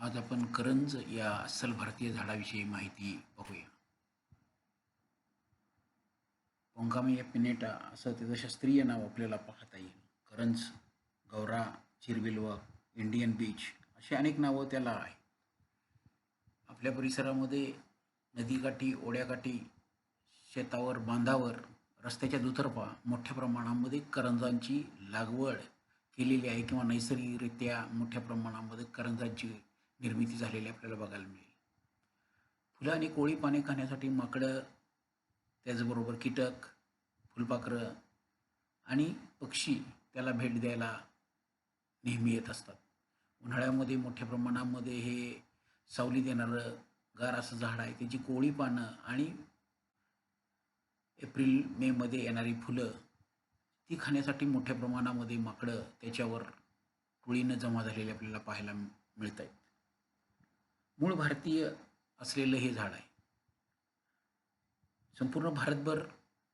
आज आपण करंज या अस्सल भारतीय झाडाविषयी माहिती बघूया. पोंगामिया पिनेटा असं त्याचं शास्त्रीय नाव आपल्याला पाहता येईल. करंज गौरा चिरबिलवा इंडियन बीच अशी अनेक नावं त्याला आहे आपल्या परिसरामध्ये नदीकाठी ओढ्याकाठी शेतावर बांधावर रस्त्याच्या दुतर्फा मोठ्या प्रमाणामध्ये करंजांची लागवड केलेली आहे किंवा नैसर्गिकरित्या मोठ्या प्रमाणामध्ये करंजांची निर्मिती झालेली आपल्याला बघायला मिळेल. फुलं आणि कोळी पाने खाण्यासाठी माकडं त्याचबरोबर कीटक फुलपाखरं आणि पक्षी त्याला भेट द्यायला नेहमी येत असतात. उन्हाळ्यामध्ये मोठ्या प्रमाणामध्ये हे सावली देणारं गार असं झाड आहे त्याची कोळी पानं आणि एप्रिल मेमध्ये येणारी फुलं ती खाण्यासाठी मोठ्या प्रमाणामध्ये माकडं त्याच्यावर टोळीनं जमा झालेली आपल्याला पाहायला मिळत आहेत मूळ भारतीय असलेलं हे झाड आहे. संपूर्ण भारतभर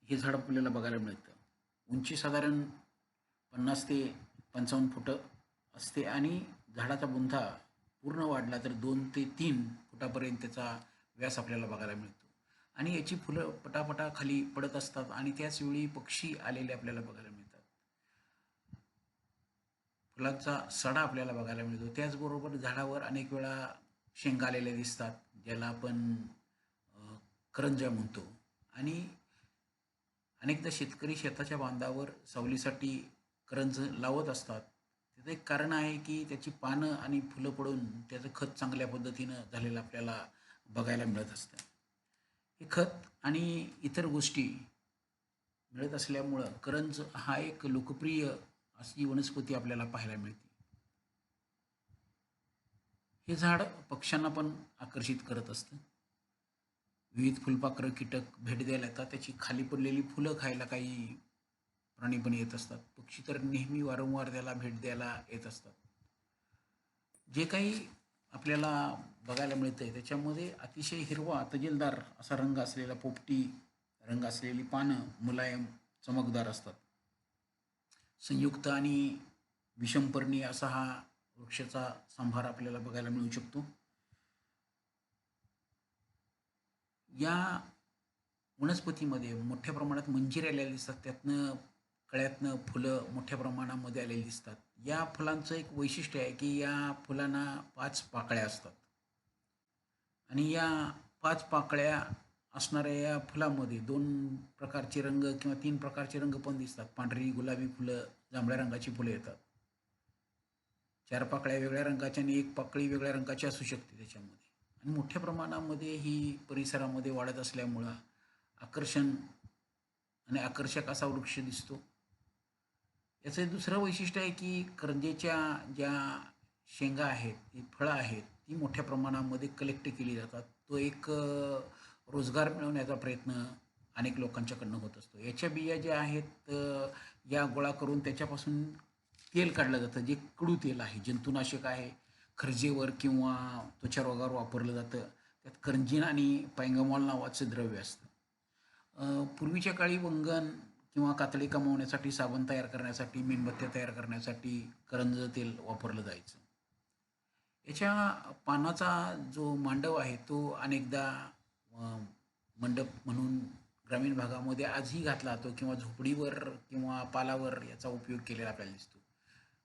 हे झाड आपल्याला बघायला मिळतं. उंची साधारण पन्नास ते पंचावन्न फुटं असते आणि झाडाचा बुंधा पूर्ण वाढला तर दोन ते तीन फुटापर्यंत त्याचा व्यास आपल्याला बघायला मिळतो. आणि याची फुलं पटापटा खाली पडत असतात आणि त्याचवेळी पक्षी आलेले आपल्याला बघायला मिळतात. फुलांचा सडा आपल्याला बघायला मिळतो. त्याचबरोबर झाडावर अनेक वेळा शेंगा आलेल्या दिसतात ज्याला आपण करंजा म्हणतो. आणि अनेकदा शेतकरी शेताच्या बांधावर सावलीसाठी करंज लावत असतात. त्याचं एक कारण आहे की त्याची पानं आणि फुलं पडून त्याचं खत चांगल्या पद्धतीनं झालेलं आपल्याला बघायला मिळत असतं. हे खत आणि इतर गोष्टी मिळत असल्यामुळं करंज हा एक लोकप्रिय अशी वनस्पती आपल्याला पाहायला मिळते. हे झाड पक्ष्यांना पण आकर्षित करत असतं. विविध फुलपाखरं कीटक भेट द्यायला येतात. त्याची खाली पडलेली फुलं खायला काही प्राणी पण येत असतात. पक्षी तर नेहमी वारंवार त्याला भेट द्यायला येत असतात. जे काही आपल्याला बघायला मिळतं आहे त्याच्यामध्ये अतिशय हिरवा तजेलदार असा रंग असलेला पोपटी रंग असलेली पानं मुलायम चमकदार असतात. संयुक्त आणि विषमपर्णी असा हा वृक्षाचा संभार आपल्याला बघायला मिळू शकतो. या वनस्पतीमध्ये मोठ्या प्रमाणात मंजिरी आलेल्या दिसतात. त्यातनं कळ्यातनं फुलं मोठ्या प्रमाणामध्ये आलेली दिसतात. या फुलांचं एक वैशिष्ट्य आहे की या फुलांना पाच पाकळ्या असतात. आणि या पाच पाकळ्या असणाऱ्या या फुलामध्ये दोन प्रकारचे रंग किंवा तीन प्रकारचे रंग पण दिसतात. पांढरी गुलाबी फुलं जांभळ्या रंगाची फुलं येतात. चार पाकळ्या वेगळ्या रंगाच्या आणि एक पाकळी वेगळ्या रंगाची असू शकते त्याच्यामध्ये. आणि मोठ्या प्रमाणामध्ये ही परिसरामध्ये वाढत असल्यामुळं आकर्षण आणि आकर्षक असा वृक्ष दिसतो. याचं दुसरं वैशिष्ट्य आहे की करंजेच्या ज्या शेंगा आहेत ती फळं आहेत ती मोठ्या प्रमाणामध्ये कलेक्ट केली जातात. तो एक रोजगार मिळवण्याचा प्रयत्न अनेक लोकांच्याकडनं होत असतो. याच्या बिया ज्या आहेत या गोळा करून त्याच्यापासून तेल काढलं जातं जे कडू तेल आहे जंतुनाशक आहे खर्जेवर किंवा त्वचा रोगावर वापरलं जातं त्यात करंजीन आणि पैंगमॉल नावाचं द्रव्य असतं. पूर्वीच्या काळी वंगण किंवा कातडी कमावण्यासाठी साबण तयार करण्यासाठी मेणबत्त्या तयार करण्यासाठी करंज तेल वापरलं जायचं. याच्या पानाचा जो मांडव आहे तो अनेकदा मंडप म्हणून ग्रामीण भागामध्ये आजही घातला जातो किंवा झोपडीवर किंवा पालावर याचा उपयोग केलेला आपल्याला दिसतो.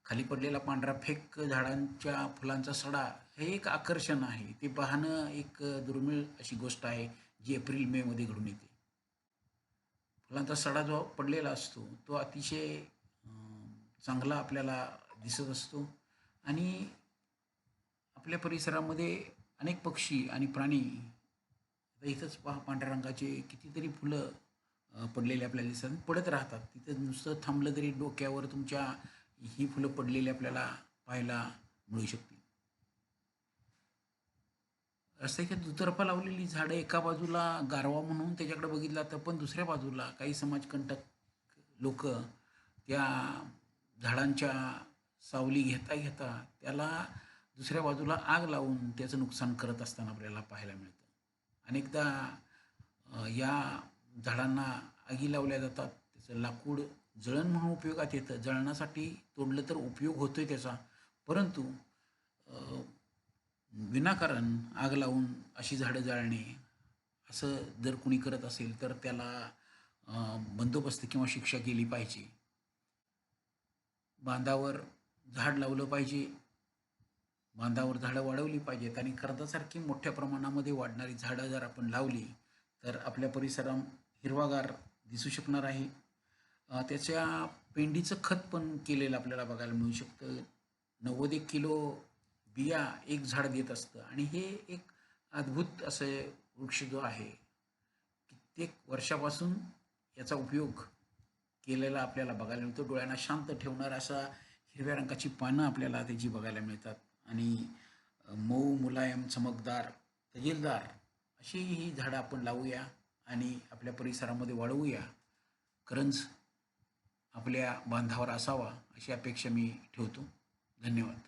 खाली पडलेला पांढरा फेक झाडांच्या फुलांचा सडा हे एक आकर्षण आहे. ते पाहणं एक दुर्मिळ अशी गोष्ट आहे जी एप्रिल मेमध्ये घडून येते. फुलांचा सडा जो पडलेला असतो तो अतिशय चांगला आपल्याला दिसत असतो. आणि आपल्या परिसरामध्ये अनेक पक्षी आणि प्राणी आता इथंच पहा पांढऱ्या रंगाचे कितीतरी फुलं पडलेले आपल्याला दिसतात. पडत राहतात. तिथं नुसतं थांबलं तरी डोक्यावर तुमच्या ही फुलं पडलेली आपल्याला पाहायला मिळू शकतील. रस्त्याच्या दुतर्फा लावलेली झाडं एका बाजूला गारवा म्हणून त्याच्याकडे बघितला तर पण दुसऱ्या बाजूला काही समाजकंटक लोक त्या झाडांच्या सावली घेता घेता त्याला दुसऱ्या बाजूला आग लावून त्याचं नुकसान करत असताना आपल्याला पाहायला मिळतं. अनेकदा या झाडांना आगी लावल्या जातात त्याचं लाकूड जळण म्हणून उपयोगात येतं. जळणासाठी तोडलं तर उपयोग होतोय त्याचा. परंतु विनाकारण आग लावून अशी झाडं जाळणे असं जर कुणी करत असेल तर त्याला बंदोबस्त किंवा शिक्षा केली पाहिजे. बांधावर झाड लावलं पाहिजे. बांधावर झाडं वाढवली पाहिजेत आणि कर्जासारखी मोठ्या प्रमाणामध्ये वाढणारी झाडं जर आपण लावली तर आपल्या परिसरात हिरवागार दिसू शकणार आहे. त्याच्या पेंडीचं खत पण केलेलं आपल्याला बघायला मिळू शकतं. नव्वद एक किलो बिया एक झाड देत असतं. आणि हे एक अद्भुत असं वृक्ष जो आहे कित्येक वर्षापासून याचा उपयोग केलेला आपल्याला बघायला मिळतो. डोळ्यांना शांत ठेवणारा असा हिरव्या रंगाची पानं आपल्याला त्याची बघायला मिळतात. आणि मऊ मुलायम चमकदार तजेलदार अशी ही झाडं आपण लावूया आणि आपल्या परिसरामध्ये वाढवूया. करंज आपल्या बांधावर असावा अशी अपेक्षा मी ठेवतो. धन्यवाद.